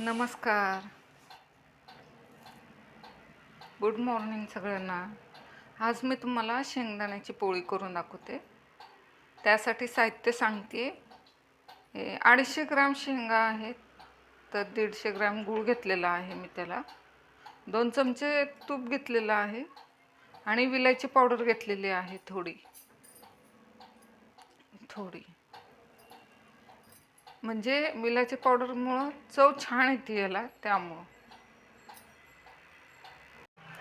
नमस्कार. Good morning सगळ्यांना. आज मी तुम्हाला शेंगदाण्याची पोळी करून दाखवते. त्यासाठी साहित्य सांगते. हे अडीचशे ग्राम शेंगा आहेत तर दीडशे ग्राम गूळ घेतलेला आहे मी त्याला. दोन चमचे तूप घेतलेलं आहे आणि विलायची पावडर घेतलेली आहे थोडी. थोडी. म्हणजे मिलाची पावडरमुळं चव छान येते याला त्यामुळं.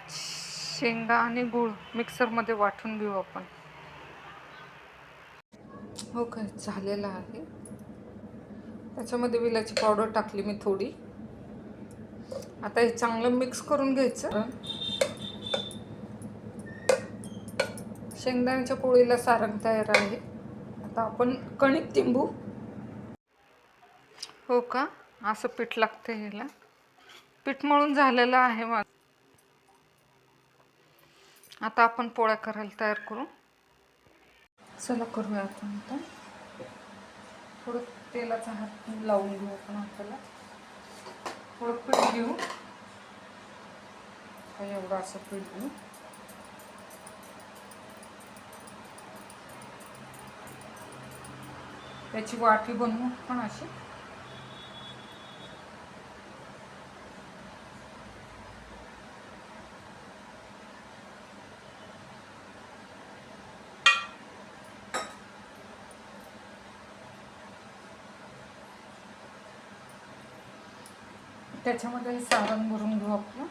शेंगा आणि गूळ मिक्सरमध्ये वाटून घेऊ आपण. हो काय झालेलं आहे. त्याच्यामध्ये विलाची पावडर टाकली मी थोडी. आता हे चांगलं मिक्स करून घ्यायचं. शेंगदाण्याच्या पोळीला सारंग तयार आहे. आता आपण कणिक तिंबू हो का? असं पीठ लागतं ह्याला? पीठ मळून झालेलं आहे माझं. आता आपण पोळ्या करायला तयार करू. चला करूया आपण आता. थोडं तेलाचा हात लावून घेऊ आपण आपल्याला. थोडं पीठ घेऊ. एवढं असं पीठ घेऊ. त्याची वाटी बनवू पण अशी. त्याच्यामध्ये सारण भरून घेऊ आपलं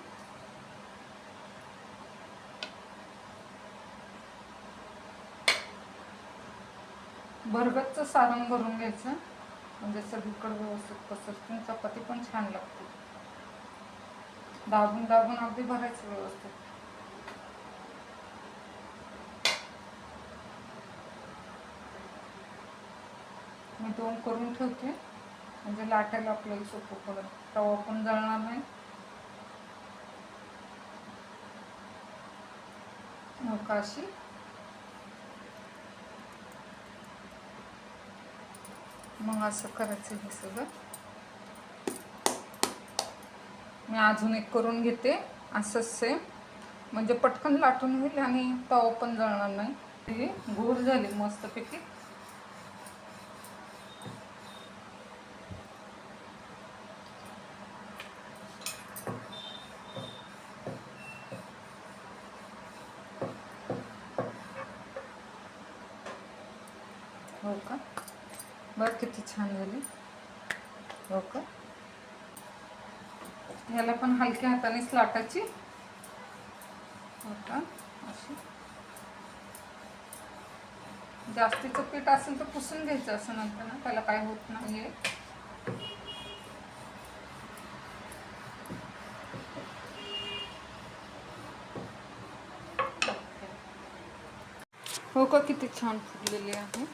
भरगतचं सारण भरून घ्यायचं. म्हणजे सगळीकडे व्यवस्थित पसरतून चपाती पण छान लागते. दाबून दाबून अगदी भरायचं व्यवस्थित. मी दोन करून ठेवते. म्हणजे लाटायला आपल्याला सोपं पडत. तवा पण जळणार नाही. अशी. मग असं करायचं हे सगळं. मी अजून एक करून घेते. असंच सेम म्हणजे पटकन लाटून होईल आणि तवा पण जळणार नाही. ही गोड झाली मस्तपैकी. हो का? बघ किती छान झाली. हो का? याला पण हलक्या हातानेच लाटायची हो का? अशी. जास्तीचं पीठ असेल तर पुसून घ्यायचं असं नंतर ना त्याला काय होत नाही हो का? किती छान फुगलेली आहे.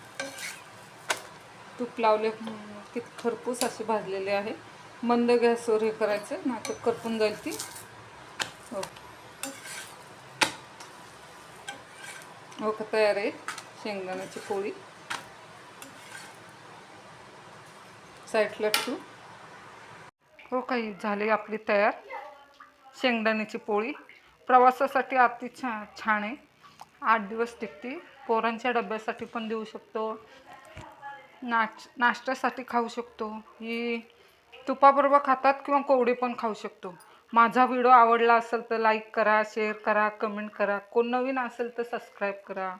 तूप लावले की खरपूस असे भाजलेले आहे. मंद गॅसवर हे करायचं ना तर करपून जाईल ती. हो. हो का तयार आहे शेंगदाण्याची पोळी. साईडला ठेवू. हो काही झाली आपली तयार. शेंगदाण्याची पोळी. प्रवासासाठी अति छा छान आहे. आठ दिवस टिकते पोरांच्या डब्यासाठी पण देऊ शकतो. नाच नाश्त्यासाठी खाऊ शकतो. ही तुपाबरोबर खातात किंवा कोवडी पण खाऊ शकतो. माझा व्हिडिओ आवडला असेल तर लाईक करा शेअर करा कमेंट करा. कोण नवीन असेल तर सबस्क्राईब करा.